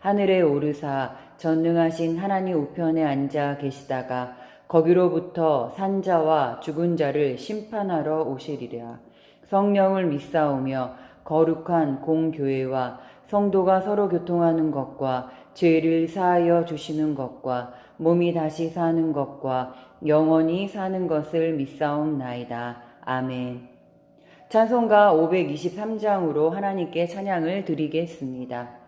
하늘에 오르사 전능하신 하나님 우편에 앉아 계시다가 거기로부터 산자와 죽은 자를 심판하러 오시리라. 성령을 믿사오며 거룩한 공교회와 성도가 서로 교통하는 것과 죄를 사하여 주시는 것과 몸이 다시 사는 것과 영원히 사는 것을 믿사옵나이다. 아멘. 찬송가 523장으로 하나님께 찬양을 드리겠습니다.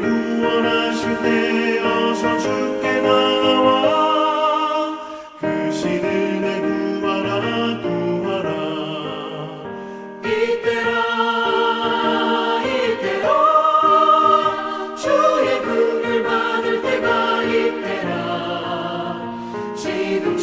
구원하실 때 어서 주께 나와. 그 신은 지금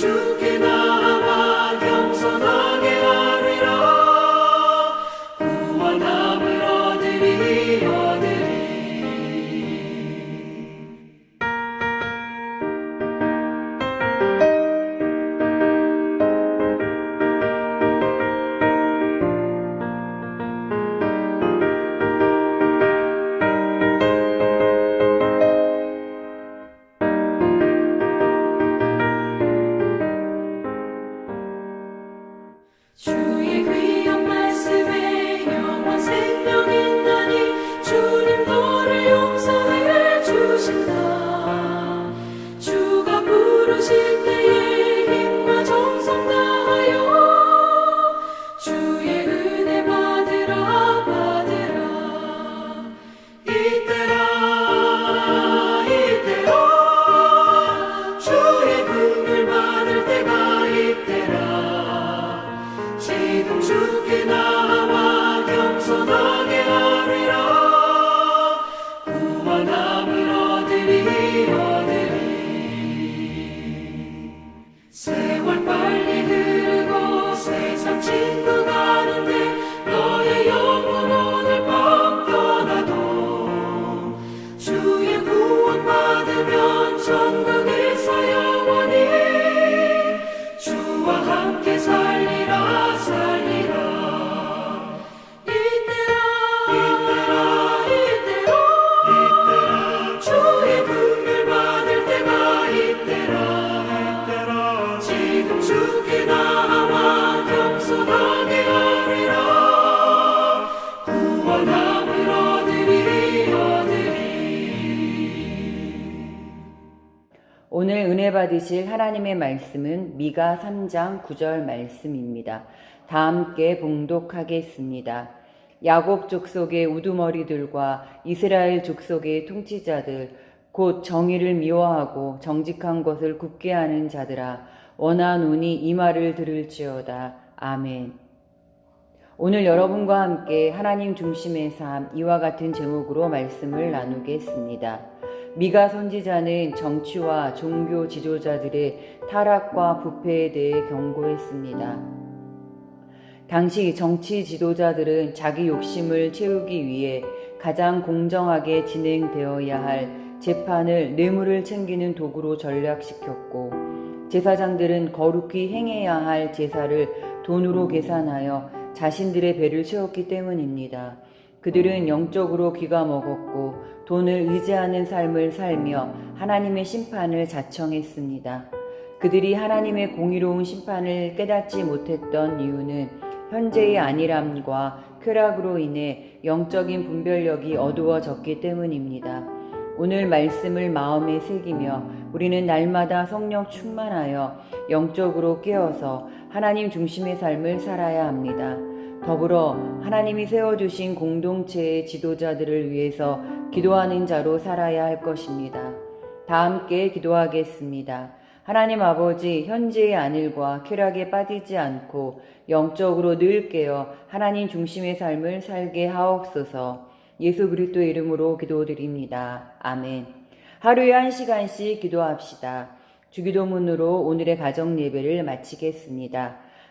부르 오늘 은혜 받으실 하나님의 말씀은 미가 3장 9절 말씀입니다. 다 함께 봉독하겠습니다. 야곱 족속의 우두머리들과 이스라엘 족속의 통치자들 곧 정의를 미워하고 정직한 것을 굽게 하는 자들아 원하노니 이 말을 들을지어다. 아멘. 오늘 여러분과 함께 하나님 중심의 삶 이와 같은 제목으로 말씀을 나누겠습니다. 미가 선지자는 정치와 종교 지도자들의 타락과 부패에 대해 경고했습니다. 당시 정치 지도자들은 자기 욕심을 채우기 위해 가장 공정하게 진행되어야 할 재판을 뇌물을 챙기는 도구로 전략시켰고 제사장들은 거룩히 행해야 할 제사를 돈으로 계산하여 자신들의 배를 채웠기 때문입니다. 그들은 영적으로 귀가 먹었고 돈을 의지하는 삶을 살며 하나님의 심판을 자청했습니다. 그들이 하나님의 공의로운 심판을 깨닫지 못했던 이유는 현재의 안일함과 쾌락으로 인해 영적인 분별력이 어두워졌기 때문입니다. 오늘 말씀을 마음에 새기며 우리는 날마다 성령 충만하여 영적으로 깨어서 하나님 중심의 삶을 살아야 합니다. 더불어 하나님이 세워주신 공동체의 지도자들을 위해서 기도하는 자로 살아야 할 것입니다. 다 함께 기도하겠습니다. 하나님 아버지, 현재의 안일과 쾌락에 빠지지 않고 영적으로 늘 깨어 하나님 중심의 삶을 살게 하옵소서. 예수 그리스도의 이름으로 기도드립니다. 아멘. 하루에 한 시간씩 기도합시다. 주기도문으로 오늘의 가정 예배를 마치겠습니다.